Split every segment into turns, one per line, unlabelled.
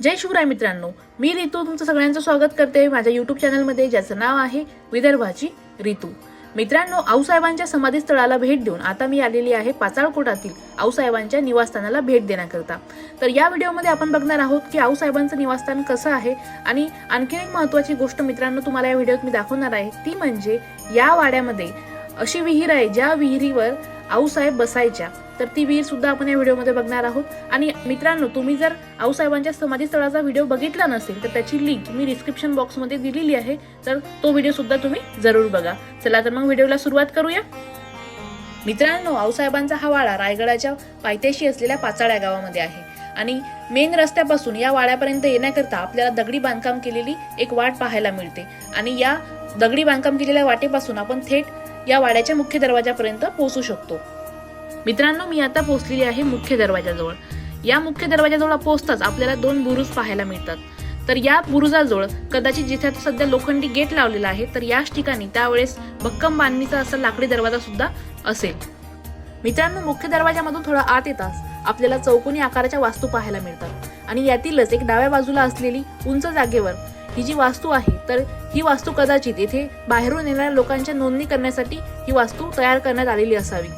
जय शिवराय मित्रांनो मी रितू तुमचं सगळ्यांचं स्वागत करते माझ्या युट्यूब चॅनलमध्ये ज्याचं नाव आहे विदर्भाची रितू. मित्रांनो आऊसाहेबांच्या समाधीस्थळाला भेट देऊन आता मी आलेली आहे पाचाळकोटातील आऊसाहेबांच्या निवासस्थानाला भेट देण्याकरता. तर या व्हिडिओमध्ये आपण बघणार आहोत की आऊसाहेबांचं निवासस्थान कसं आहे आणि आणखीन एक महत्त्वाची गोष्ट मित्रांनो तुम्हाला या व्हिडिओत मी दाखवणार आहे ती म्हणजे या वाड्यामध्ये अशी विहीर आहे ज्या विहिरीवर आऊसाहेब बसायच्या. तर ती विहीर सुद्धा आपण या व्हिडिओमध्ये बघणार आहोत. आणि मित्रांनो तुम्ही जर आऊसाहेबांच्या समाधीस्थळाचा व्हिडिओ बघितला नसेल तर त्याची लिंक मी डिस्क्रिप्शन बॉक्समध्ये दिलेली आहे. तर तो व्हिडिओ सुद्धा तुम्ही जरूर बघा. चला तर मग व्हिडिओला सुरुवात करूया. मित्रांनो आऊसाहेबांचा हा वाडा रायगडाच्या पायथ्याशी असलेल्या पाचाळ्या गावामध्ये आहे. आणि मेन रस्त्यापासून या वाड्यापर्यंत येण्याकरता आपल्याला दगडी बांधकाम केलेली एक वाट पाहायला मिळते. आणि या दगडी बांधकाम केलेल्या वाटेपासून आपण थेट या वाड्याच्या मुख्य दरवाजापर्यंत पोहोचू शकतो. मित्रांनो मी आता पोहोचलेली आहे मुख्य दरवाजाजवळ. या मुख्य दरवाजाजवळ पोहोचताच आपल्याला दोन बुरुज पाहायला मिळतात. तर या बुरुजाजवळ कदाचित जिथे आता सध्या लोखंडी गेट लावलेला आहे तर याच ठिकाणी त्यावेळेस भक्कम बांधणीचा असा लाकडी दरवाजा सुद्धा असेल. मित्रांनो मुख्य दरवाजामधून थोडा आत येताच आपल्याला चौकोनी आकाराच्या वास्तू पाहायला मिळतात. आणि यातीलच एक डाव्या बाजूला असलेली उंच जागेवर ही जी वास्तू आहे तर ही वास्तू कदाचित येथे बाहेरून येणाऱ्या लोकांच्या नोंदणी करण्यासाठी ही वास्तू तयार करण्यात आलेली असावी.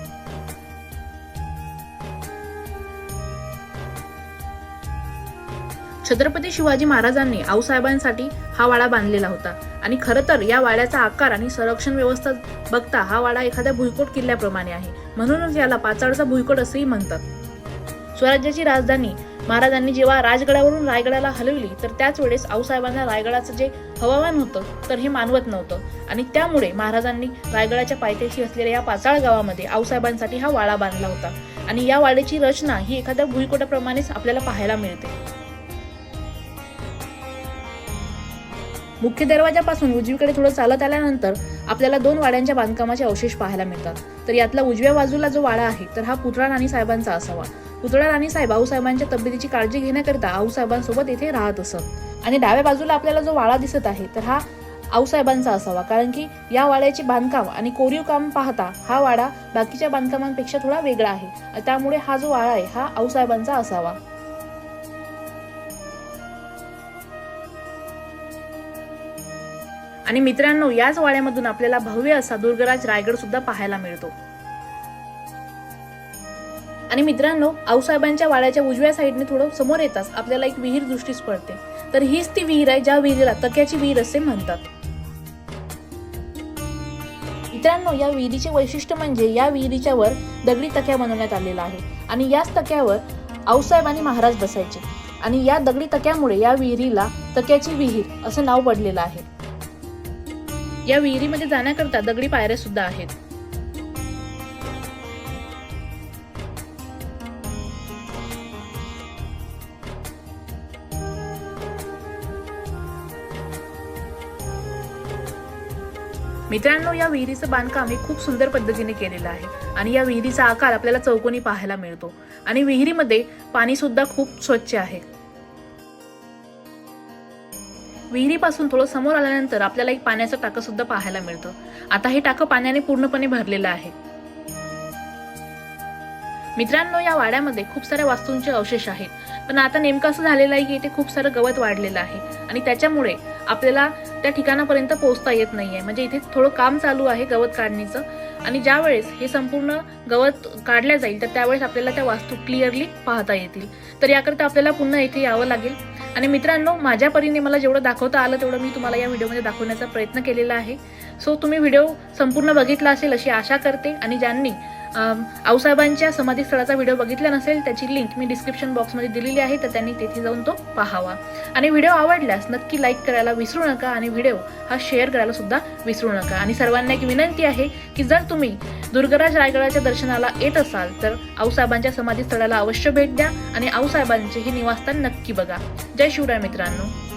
छत्रपती शिवाजी महाराजांनी आऊसाहेबांसाठी हा वाडा बांधलेला होता. आणि खरं तर या वाड्याचा आकार आणि संरक्षण व्यवस्था बघता हा वाडा एखाद्या भुईकोट किल्ल्याप्रमाणे आहे. म्हणूनच याला पाचाडचा भुईकोट असेही म्हणतात. स्वराज्याची राजधानी महाराजांनी जेव्हा राजगडावरून रायगडाला हलवली तर त्याच वेळेस आऊसाहेबांना रायगडाचं जे हवामान होतं तर हे मानवत नव्हतं. आणि त्यामुळे महाराजांनी रायगडाच्या पायथ्याशी असलेल्या या पाचाळ गावामध्ये आऊसाहेबांसाठी हा वाडा बांधला होता. आणि या वाड्याची रचना ही एखाद्या भुईकोटाप्रमाणेच आपल्याला पाहायला मिळते. मुख्य दरवाजापासून उजवीकडे थोडं चालत आल्यानंतर आपल्याला दोन वाड्यांच्या बांधकामाचे अवशेष पाहायला मिळतात. तर यातला उजव्या बाजूला जो वाडा आहे तर हा पुतळा राणी साहेबांचा असावा. पुतळा राणी साहेब आऊसाहेबांच्या तब्येतीची काळजी घेण्याकरता आऊसाहेबांसोबत येथे राहत असत. आणि डाव्या बाजूला आपल्याला जो वाडा दिसत आहे तर हा आऊसाहेबांचा असावा. कारण की या वाड्याचे बांधकाम आणि कोरीव काम पाहता हा वाडा बाकीच्या बांधकामांपेक्षा थोडा वेगळा आहे. त्यामुळे हा जो वाडा आहे हा आऊसाहेबांचा असावा. आणि मित्रांनो याच वाड्यामधून आपल्याला भव्य असा दुर्गराज रायगड सुद्धा पाहायला मिळतो. आणि मित्रांनो आऊसाहेबांच्या वाड्याच्या उजव्या साईडने थोडं समोर येताच आपल्याला एक विहीर दृष्टीस पडते. तर हीच ती विहीर आहे ज्या विहिरीला तक्याची विहीर असे म्हणतात. मित्रांनो या विहिरीचे वैशिष्ट्य म्हणजे या विहिरीच्या वर दगडी तक्या बनवण्यात आलेला आहे. आणि याच तक्यावर आऊसाहेब आणि महाराज बसायचे. आणि या दगडी तक्यामुळे या विहिरीला तक्याची विहीर असं नाव पडलेलं आहे. या विहिरीमध्ये जाण्याकरता दगडी पायऱ्या सुद्धा आहेत. मित्रांनो या विहिरीचं बांधकाम हे खूप सुंदर पद्धतीने केलेलं आहे आणि या विहिरीचा आकार आपल्याला चौकोनी पाहायला मिळतो. आणि विहिरीमध्ये पाणी सुद्धा खूप स्वच्छ आहे. विहिरीपासून थोडं समोर आल्यानंतर आपल्याला एक पाण्याचं टाकं सुद्धा पाहायला मिळतं. आता हे टाकं पाण्याने पूर्णपणे भरलेलं आहे. मित्रांनो या वाड्यामध्ये खूप साऱ्या वास्तूंचे अवशेष आहेत. पण आता नेमकं असं झालेलं आहे की इथे खूप सारं गवत वाढलेलं आहे. आणि त्याच्यामुळे आपल्याला त्या ठिकाणापर्यंत पोहोचता येत नाहीये. म्हणजे इथे थोडं काम चालू आहे गवत काढणीचं. आणि ज्या वेळेस हे संपूर्ण गवत काढल्या जाईल तर त्यावेळेस आपल्याला त्या वास्तू क्लिअरली पाहता येतील. तर याकरता आपल्याला पुन्हा इथे यावं लागेल. आणि मित्रांनो माझ्या परीने मला जेवढं दाखवता आलं तेवढं मी तुम्हाला या व्हिडिओमध्ये दाखवण्याचा प्रयत्न केलेला आहे. सो तुम्ही व्हिडिओ संपूर्ण बघितला असेल अशी आशा करते. आणि ज्यांनी आऊसाहेबांच्या समाधीस्थळाचा व्हिडिओ बघितला नसेल त्याची लिंक मी डिस्क्रिप्शन बॉक्समध्ये दिलेली आहे तर त्यांनी तेथे जाऊन तो पाहावा. आणि व्हिडिओ आवडल्यास नक्की लाईक करायला विसरू नका आणि व्हिडिओ हा शेअर करायला सुद्धा विसरू नका. आणि सर्वांना एक विनंती आहे की जर तुम्ही दुर्गराज रायगडाच्या दर्शनाला येत असाल तर आऊसाहेबांच्या समाधी स्थळाला अवश्य भेट द्या आणि आऊसाहेबांचे हे निवासस्थान नक्की बघा. जय शिवराय मित्रांनो.